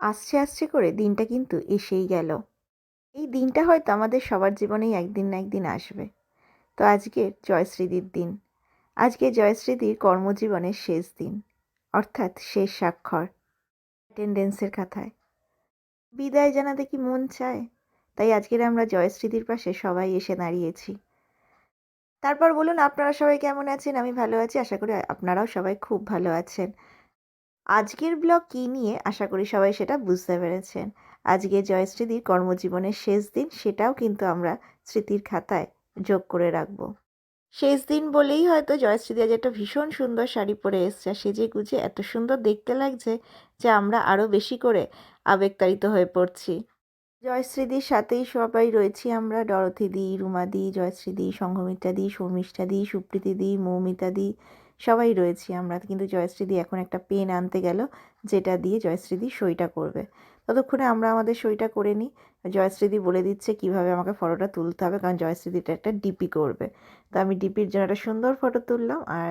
আসছে আসছে করে দিনটা কিন্তু এসেই গেল। এই দিনটা হয়তো আমাদের সবার জীবনেই একদিন না একদিন আসবে। তো আজকে জয়শ্রীদির দিন। আজকে জয়শ্রীদির কর্মজীবনের শেষ দিন, অর্থাৎ শেষ স্বাক্ষর অ্যাটেন্ডেন্সের কথায় বিদায় জানাতে কি মন চায়? তাই আজকের আমরা জয়শ্রীদির পাশে সবাই এসে দাঁড়িয়েছি। তারপর বলুন, আপনারা সবাই কেমন আছেন? আমি ভালো আছি। আশা করি আপনারাও সবাই খুব ভালো আছেন। আজকের ব্লগ কী নিয়ে? আশা করি সবাই সেটা বুঝতে পেরেছেন। আজকে জয়শ্রীদির কর্মজীবনের শেষ দিন, সেটাও কিন্তু আমরা স্মৃতির খাতায় যোগ করে রাখব। শেষ দিন বলেই হয়তো জয়শ্রীদি আজ একটা ভীষণ সুন্দর শাড়ি পরে এসছে সেজে গুজে এত সুন্দর দেখতে লাগছে যে আমরা আরও বেশি করে আবেগতাড়িত হয়ে পড়ছি। জয়শ্রীদির সাথেই সবাই রয়েছি আমরা। ডরথি দি, রুমা দি জয়শ্রীদি সংঘমিত্রা দি শর্মিষ্ঠা দি, সুপ্রীতি মৌমিতা সবাই রয়েছি আমরা। কিন্তু জয়শ্রীদি এখন একটা পেন আনতে গেল, যেটা দিয়ে জয়শ্রীদি সইটা করবে। ততক্ষণে আমরা আমাদের সইটা করে নিই। জয়শ্রীদি বলে দিচ্ছে কীভাবে আমাকে ফটোটা তুলতে হবে, কারণ জয়শ্রীদিটা একটা ডিপি করবে। তো আমি ডিপির জন্য একটা সুন্দর ফটো তুললাম আর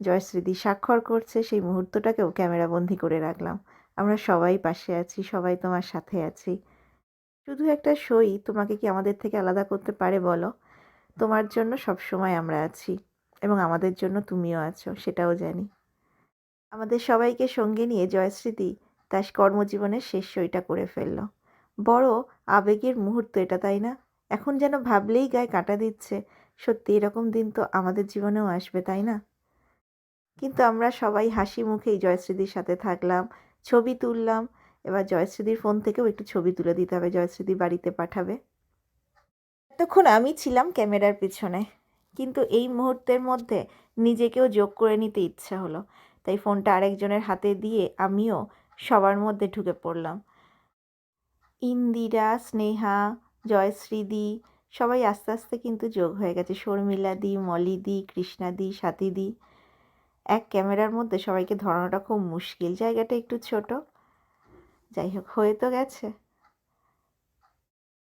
জয়শ্রীদি স্বাক্ষর করছে, সেই মুহূর্তটাকেও ক্যামেরাবন্দি করে রাখলাম। আমরা সবাই পাশে আছি, সবাই তোমার সাথে আছি। শুধু একটা সই, তোমাকে কি আমাদের থেকে আলাদা করতে পারে বলো? তোমার জন্য সব সময় আমরা আছি। এবং আমাদের জন্য তুমিও আছো, সেটাও জানি। আমাদের সবাইকে সঙ্গে নিয়ে জয়শ্রীদি তার কর্মজীবনের শেষ সইটা করে ফেলল। বড় আবেগের মুহূর্ত এটা, তাই না? এখন যেন ভাবলেই গায়ে কাটা দিচ্ছে, সত্যি এরকম দিন তো আমাদের জীবনেও আসবে, তাই না? কিন্তু আমরা সবাই হাসি মুখেই জয়শ্রীদির সাথে থাকলাম, ছবি তুললাম, এবার জয়শ্রীদির ফোন থেকেও একটু ছবি তুলে দিতে হবে, জয়শ্রীদি বাড়িতে পাঠাবে। এতক্ষণ আমি ছিলাম ক্যামেরার পিছনে। কিন্তু এই মুহূর্তের মধ্যে নিজেকেও যোগ করে নিতে ইচ্ছা হলো। তাই ফোনটা আরেকজনের হাতে দিয়ে আমিও সবার মধ্যে ঢুকে পড়লাম। ইন্দিরা, স্নেহা, জয়শ্রীদি, সবাই আস্তে আস্তে কিন্তু যোগ হয়ে গেছে। শর্মিলা দি মলি দি কৃষ্ণা দি সাথী এক ক্যামেরার মধ্যে সবাইকে ধরানোটা খুব মুশকিল। জায়গাটা একটু ছোট। যাই হোক, হয়ে তো গেছে।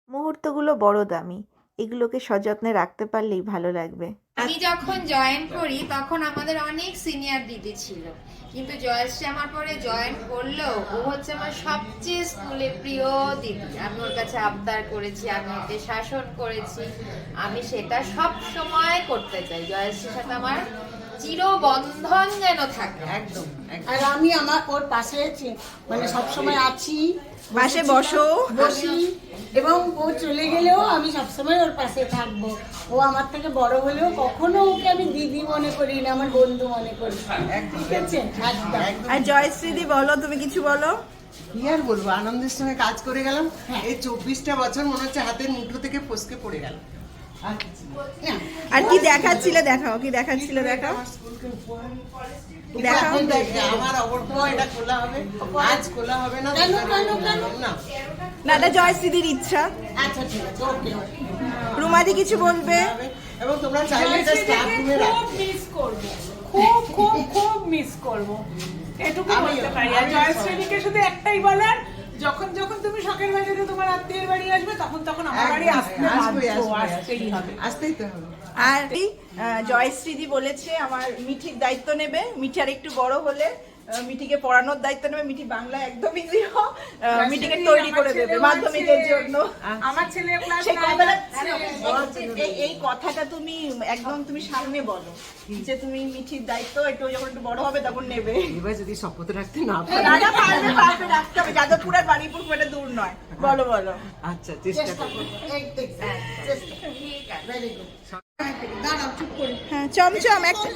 মুহূর্তগুলো বড় দামি। এগুলোকে সযত্নে রাখতে পারলেই ভালো লাগবে। আমি যখন জয়েন করি, তখন আমাদের অনেক সিনিয়র দিদি ছিল। কিন্তু জয়শ্রী আমার পরে জয়েন করল, ও হচ্ছে আমার সবচেয়ে স্কুলে প্রিয় দিদি। আমি ওর কাছে আবদার করেছি, আমি ওকে শাসন করেছি। আমি সেটা সব সময় করতে চাই। জয়শ্রীর সাথে আমার চিরবন্ধন যেন থাকে। একদম। আর আমি আমার ওর পাশে আছি মানে সবসময় আছি। পাশে বসো। বসি। এবং ও চলে গেলেও আমি সবসময় ওর পাশে থাকব। ও আমার থেকে বড় হলেও কখনো ওকে আমি দিদি মনে করি না আমার বন্ধু মনে করি ঠিক আছে? আর জয়শ্রীদি বলো তুমি কিছু বলো? কি আর বলব? আনন্দের সঙ্গে কাজ করে গেলাম। এই চব্বিশটা বছর মনে হচ্ছে হাতের মুঠো থেকে ফসকে পড়ে গেল আর কি দেখাচ্ছিলে দেখাও, কি দেখাচ্ছিলে দেখাও। দেখাও। খোলা হবে না জয়শ্রীদির ইচ্ছা। কিছু বলবে? এবং তোমরা খুব খুব মিস এটুকু আর আমিও জয়শ্রীকে শুধু একটাই বলার যখন যখন তুমি শখের বাড়িতে তোমার আত্মীয়ের বাড়ি আসবে তখন তখন আমার বাড়ি আসতে আসবে আসবে আসতেই হবে। আসতেই তো হবে। আর জয়শ্রীদি বলেছে আমার মিঠির দায়িত্ব নেবে মিঠার আর একটু বড় হলে মিঠিকে পড়ানোর দায়িত্ব নেবে মিঠি বাংলা একদমই জিরো মিঠিকে তৈরি করে দেবে মাধ্যমিকের জন্য। আমার ছেলে এই- কথাটা তুমি একদম তুমি সামনে বলো যে তুমি মিঠির দায়িত্ব একটু যখন একটু বড় হবে তখন নেবে। এবার যদি শপথ রাখতে না পারি। রাজা পারবে পারবে রাখতে হবে। যাদবপুর আর বাড়িপুর খুব একটা দূর নয়। বলো বলো। আচ্ছা চেষ্টা করব করব একদম চেষ্টা ভেরি গুড হ্যাঁ চমচম একটা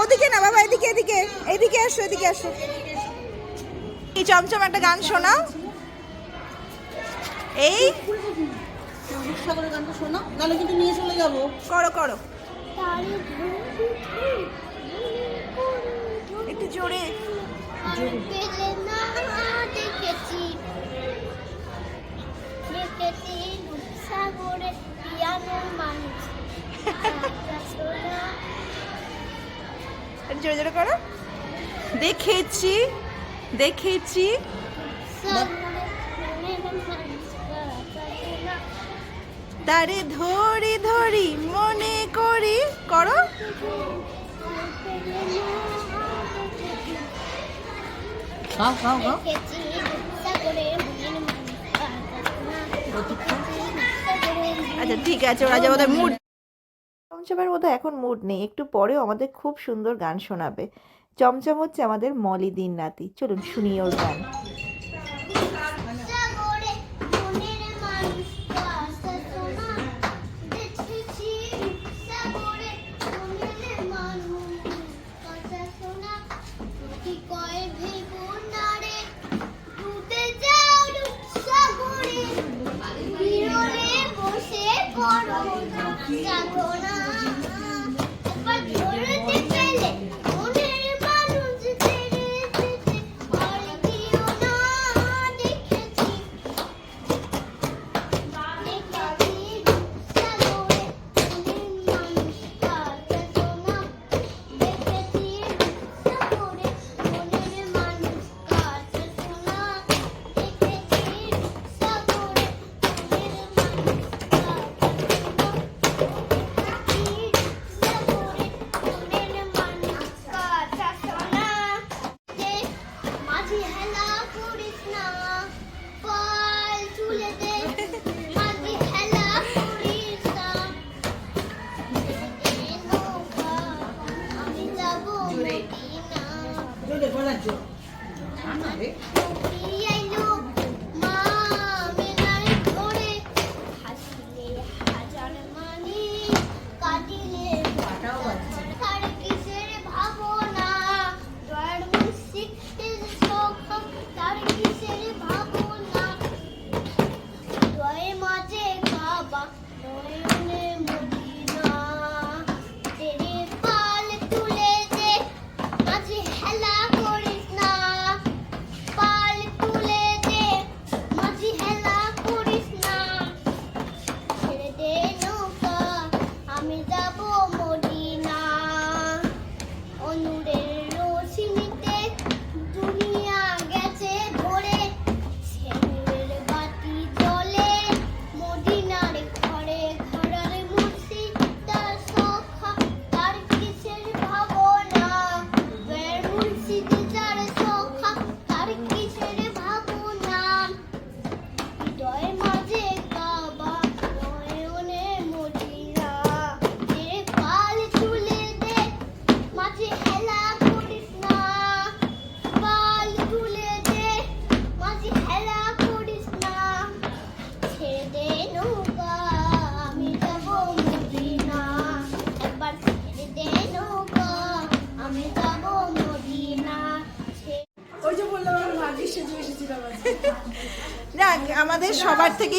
ওদিকে না বাবা এদিকে এদিকে এদিকে আসো এদিকে আসো। এই চমচম একটা গান শোনাও। এই উৎসাহ গানটা শোনো নাহলে কিন্তু নিয়ে চলে যাব। করো করো। একটু জোরে। দেখেছি। দেখেছি সাগরে পিয়ানোর মানুষ। জোরে জোরে করো। দেখেছি দেখেছি। তারে ধরি ধরি মনে করি। করো। আচ্ছা ঠিক আছে ওরা যাব মুড চমচমের মতো এখন মুড নেই, একটু পরেও আমাদের খুব সুন্দর গান শোনাবে। চমচম হচ্ছে আমাদের মলি দিন নাতি চলুন শুনি ওর গান। বসে করো 저, 장난 아?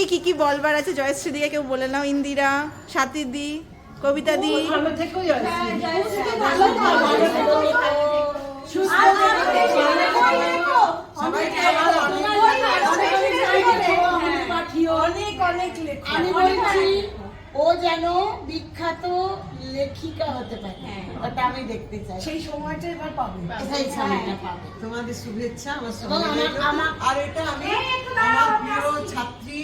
থেকেই কি কি বলবার আছে জয়শ্রী দিকে কেউ বলে নাও ইন্দিরা সাথী দি কবিতা দি অনেক অনেক লেখা আমি বলছি ও যেন বিখ্যাত লেখিকা হতে পারে ওটা আমি দেখতে চাই সেই সময়টা এবার পাবে সেই সময়টা পাবে তোমাদের শুভেচ্ছা। আমার- আর এটা আমি আমার প্রিয় ছাত্রী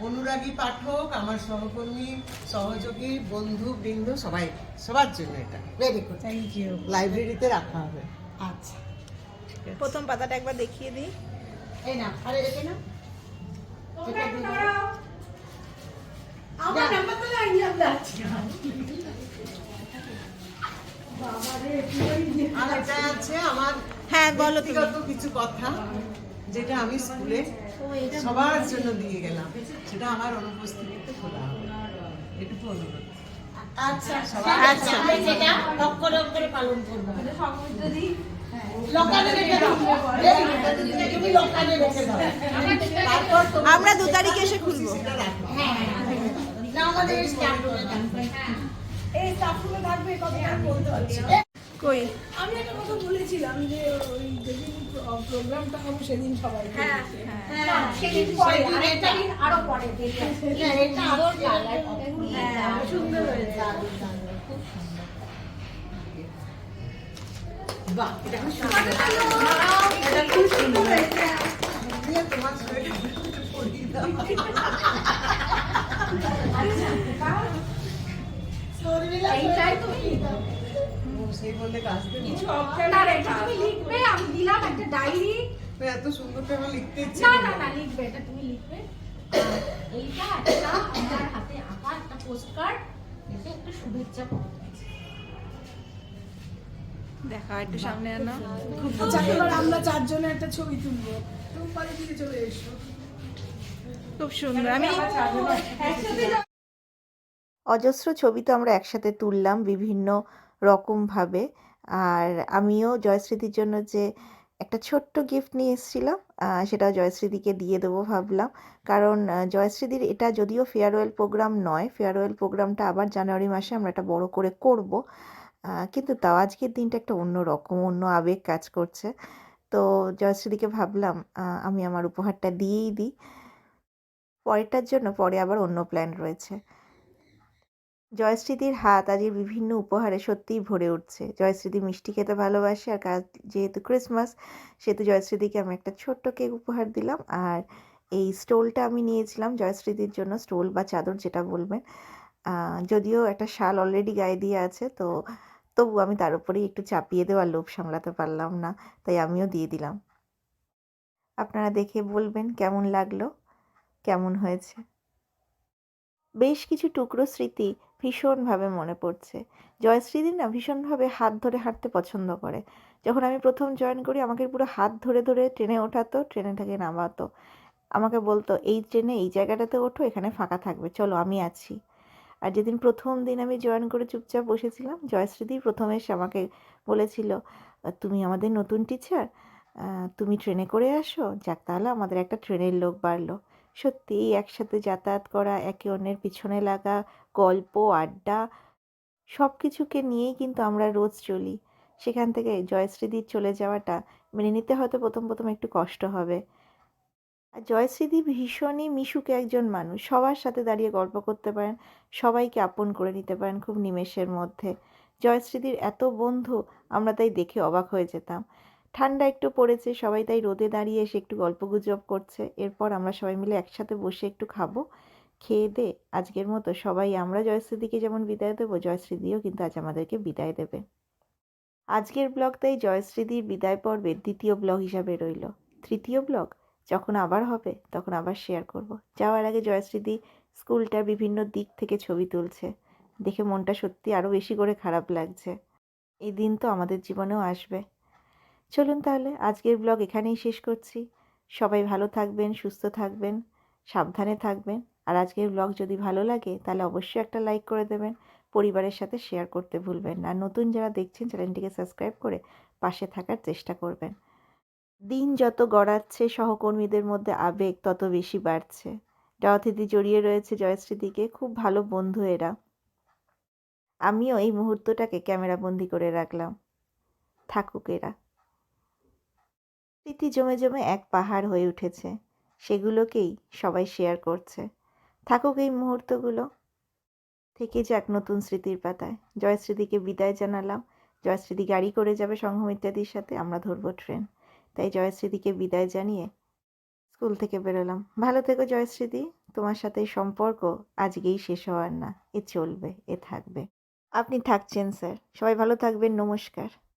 অনুরাগী পাঠক আমার সহকর্মী সহযোগী বন্ধু বৃন্দ সবাই সবার জন্য এটা। ভেরি গুড থ্যাংক ইউ লাইব্রেরিতে রাখা হবে। আচ্ছা। প্রথম পাতাটা একবার দেখিয়ে দিই। এই না আরে দেখে না আমার নাম্বার তো লাইন যাচ্ছে আর এটা আছে আমার হ্যাঁ বলো ব্যক্তিগত কিছু কথা। যেটা আমি স্কুলে সবার জন্য দিয়ে গেলাম সেটা আমার অনুপস্থিতিতে খোলা হবে। এটুকু অনুরোধ। আচ্ছা। আচ্ছা। সেটা পালন করব। আমরা দু তারিখে এসে খুলবো। রাখো না আমাদের থাকবে। এই স্টাফরুমে থাকবে কথাটা বলতে পারছি না। কই? আমি একটা কথা বলেছিলাম যে ওই যেদিন প্রোগ্রামটা হবে সেদিন সবাই হ্যাঁ হ্যাঁ। সেদিন পরে আর এটা। আরও পরে এটা এটা আরও কালার হ্যাঁ সুন্দর হয়েছে খুব সুন্দর বাহ এটা খুব সুন্দর এটা খুব সুন্দর দিয়ে তোমার সোয়েটার পরিয়ে দাও এইটাই তুমি সেই বললে কাজ দেবো? না রে, এটা তুমি লিখবে আমি দিলাম একটা ডায়েরি এত সুন্দর করে লিখতে ইচ্ছে না না না। লিখবে এটা তুমি লিখবে। এইটা একটা আমার হাতে আঁকা একটা পোস্ট কার্ড এতে একটা শুভেচ্ছা পাওয়া দেখা একটু সামনে আনো। আচ্ছা আমরা চারজনে একটা ছবি তুলবো। তুমি বাড়ি দিকে চলে এসো। খুব সুন্দর। আমি অজস্র ছবি তো আমরা একসাথে তুললাম বিভিন্ন রকমভাবে আর আমিও জয়শ্রীদির জন্য যে একটা ছোট্ট গিফট নিয়ে এসেছিলাম সেটাও জয়শ্রীদিকে দিয়ে দেবো ভাবলাম। কারণ জয়শ্রীদির এটা যদিও ফেয়ারওয়েল প্রোগ্রাম নয় ফেয়ারওয়েল প্রোগ্রামটা আবার জানুয়ারি মাসে আমরা একটা বড় করে করব। কিন্তু তাও আজকের দিনটা একটা অন্য রকম, অন্য আবেগ কাজ করছে। তো জয়শ্রীদিকে ভাবলাম আমি আমার উপহারটা দিয়েই দিই। পরেরটার জন্য পরে আবার অন্য প্ল্যান রয়েছে। জয়শ্রীদির হাত আজের বিভিন্ন উপহারে সত্যিই ভরে উঠছে। জয়শ্রীদি মিষ্টি খেতে ভালোবাসে আর কাজ যেহেতু ক্রিসমাস, সেহেতু জয়শ্রীদিকে আমি একটা ছোট্ট কেক উপহার দিলাম। আর এই স্টোলটা আমি নিয়েছিলাম জয়শ্রীদির জন্য, স্টোল বা চাদর যেটা বলবেন। যদিও একটা শাল অলরেডি গায়ে দিয়ে আছে, তো তবু আমি তার উপরেই একটু চাপিয়ে দেওয়ার লোভ সামলাতে পারলাম না, তাই আমিও দিয়ে দিলাম। আপনারা দেখে বলবেন কেমন লাগল, কেমন হয়েছে। বেশ কিছু টুকরো স্মৃতি ভীষণভাবে মনে পড়ছে। জয়শ্রীদি না ভীষণভাবে হাত ধরে হাঁটতে পছন্দ করে। যখন আমি প্রথম জয়েন করি, আমাকে পুরো হাত ধরে ধরে ট্রেনে ওঠাতো, ট্রেনে থেকে নামাতো। আমাকে বলতো, এই ট্রেনে, এই জায়গাটাতে ওঠো, এখানে ফাঁকা থাকবে, চলো, আমি আছি। আর যেদিন প্রথম দিন আমি জয়েন করে চুপচাপ বসেছিলাম, জয়শ্রীদি প্রথম এসে আমাকে বলেছিল, তুমি আমাদের নতুন টিচার তুমি ট্রেনে করে আসো, যাক তাহলে আমাদের একটা ট্রেনের লোক বাড়লো। সত্যি একসাথে যাতায়াত করা, একে অন্যের পিছনে লাগা, গল্প, আড্ডা সব কিছুকে নিয়েই কিন্তু আমরা রোজ চলি। সেখান থেকে জয়শ্রীদির চলে যাওয়াটা মেনে নিতে হয়তো প্রথম প্রথম একটু কষ্ট হবে। আর জয়শ্রীদি ভীষণই মিশুকে একজন মানুষ। সবার সাথে দাঁড়িয়ে গল্প করতে পারেন, সবাইকে আপন করে নিতে পারেন খুব নিমেষের মধ্যে। জয়শ্রীদির এত বন্ধু, আমরা তাই দেখে অবাক হয়ে যেতাম। ঠান্ডা একটু পড়েছে, সবাই তাই রোদে দাঁড়িয়ে এসে একটু গল্পগুজব করছে। এরপর আমরা সবাই মিলে একসাথে বসে একটু খাব, খেয়ে দে। আজকের মতো সবাই আমরা জয়শ্রীদিকে যেমন বিদায় দেবো, জয়শ্রীদিও কিন্তু আজ আমাদেরকে বিদায় দেবে। আজকের ব্লগ তাই জয়শ্রীদির বিদায় পর্বের দ্বিতীয় ব্লগ হিসাবে রইল। তৃতীয় ব্লগ যখন আবার হবে, তখন আবার শেয়ার করব। যাওয়ার আগে জয়শ্রীদি স্কুলটার বিভিন্ন দিক থেকে ছবি তুলছে। দেখে মনটা সত্যি আরও বেশি করে খারাপ লাগছে। এই দিন তো আমাদের জীবনেও আসবে। চলুন তাহলে আজকের ব্লগ এখানেই শেষ করছি। সবাই ভালো থাকবেন, সুস্থ থাকবেন, সাবধানে থাকবেন। আর আজকের ব্লগ যদি ভালো লাগে, তাহলে অবশ্যই একটা লাইক করে দেবেন। পরিবারের সাথে শেয়ার করতে ভুলবেন না। নতুন যারা দেখছেন চ্যানেলটিকে সাবস্ক্রাইব করে পাশে থাকার চেষ্টা করবেন। দিন যত গড়াচ্ছে, সহকর্মীদের মধ্যে আবেগ তত বেশি বাড়ছে। জয়থিদি জড়িয়ে রয়েছে জয়শ্রীদিকে। খুব ভালো বন্ধু এরা। আমিও এই মুহূর্তটাকে ক্যামেরাবন্দি করে রাখলাম। থাকুক এরা। স্মৃতি জমে জমে এক পাহাড় হয়ে উঠেছে। সেগুলোকেই সবাই শেয়ার করছে। থাকুক এই মুহূর্তগুলো। থেকে যাক নতুন স্মৃতির পাতায়। জয়শ্রীদিকে বিদায় জানালাম। জয়শ্রীদি গাড়ি করে যাবে সংঘমিত্যাদির সাথে। আমরা ধরবো ট্রেন। তাই জয়শ্রীদিকে বিদায় জানিয়ে স্কুল থেকে বেরোলাম। ভালো থেকো জয়শ্রীদি। তোমার সাথে সম্পর্ক আজকেই শেষ হওয়ার না। এ চলবে, এ থাকবে। আপনি থাকছেন, স্যার। সবাই ভালো থাকবেন। নমস্কার।